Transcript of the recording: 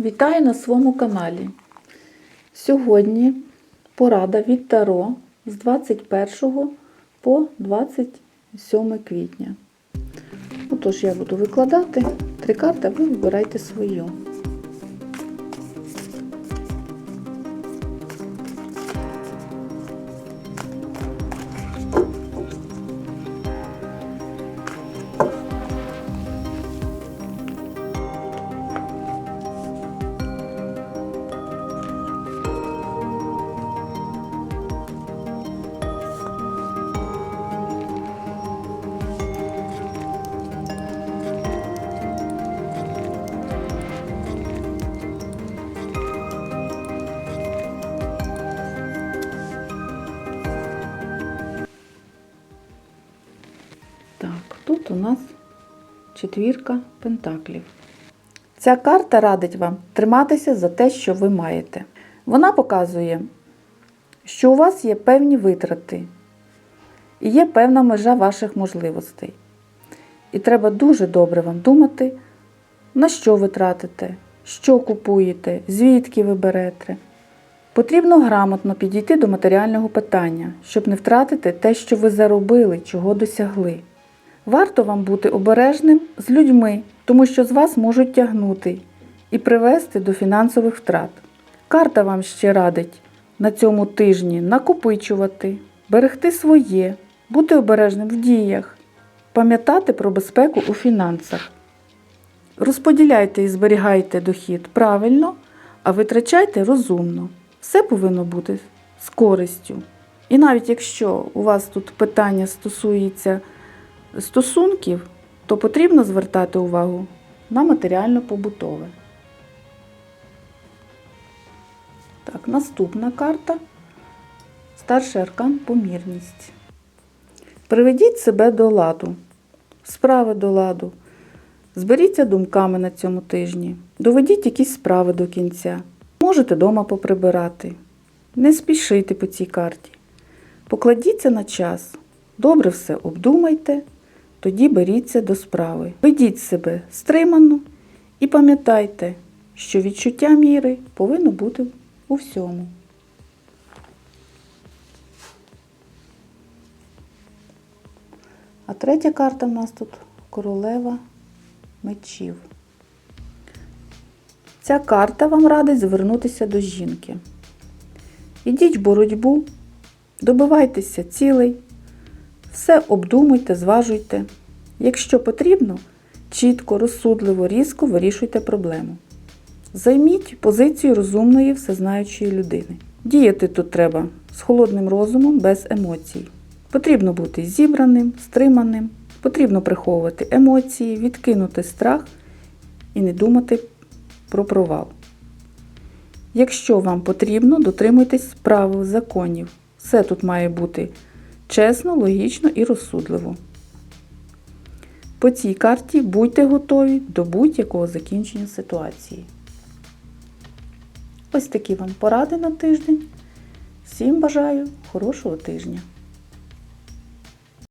Вітаю на своєму каналі. Сьогодні порада від Таро з 21 по 27 квітня. Отож, я буду викладати три карти, а ви вибирайте свою. Так, тут у нас четвірка пентаклів. Ця карта радить вам триматися за те, що ви маєте. Вона показує, що у вас є певні витрати і є певна межа ваших можливостей. І треба дуже добре вам думати, на що ви тратите, що купуєте, звідки ви берете. Потрібно грамотно підійти до матеріального питання, щоб не втратити те, що ви заробили, чого досягли. Варто вам бути обережним з людьми, тому що з вас можуть тягнути і привести до фінансових втрат. Карта вам ще радить на цьому тижні накопичувати, берегти своє, бути обережним в діях, пам'ятати про безпеку у фінансах. Розподіляйте і зберігайте дохід правильно, а витрачайте розумно. Все повинно бути з користю. І навіть якщо у вас тут питання стосується стосунків, то потрібно звертати увагу на матеріально-побутове. Так, наступна карта. Старший аркан помірність. Приведіть себе до ладу, справи до ладу. Зберіться думками на цьому тижні. Доведіть якісь справи до кінця. Можете дома поприбирати. Не спішите по цій карті. Покладіться на час. Добре все обдумайте, тоді беріться до справи. Ведіть себе стримано і пам'ятайте, що відчуття міри повинно бути у всьому. А третя карта в нас тут королева мечів. Ця карта вам радить звернутися до жінки. Ідіть в боротьбу, добивайтеся цілей, все обдумуйте, зважуйте. Якщо потрібно, чітко, розсудливо, різко вирішуйте проблему. Займіть позицію розумної, всезнаючої людини. Діяти тут треба з холодним розумом, без емоцій. Потрібно бути зібраним, стриманим, потрібно приховувати емоції, відкинути страх і не думати про провал. Якщо вам потрібно, дотримуйтесь правил законів. Все тут має бути чесно, логічно і розсудливо. По цій карті будьте готові до будь-якого закінчення ситуації. Ось такі вам поради на тиждень. Всім бажаю хорошого тижня!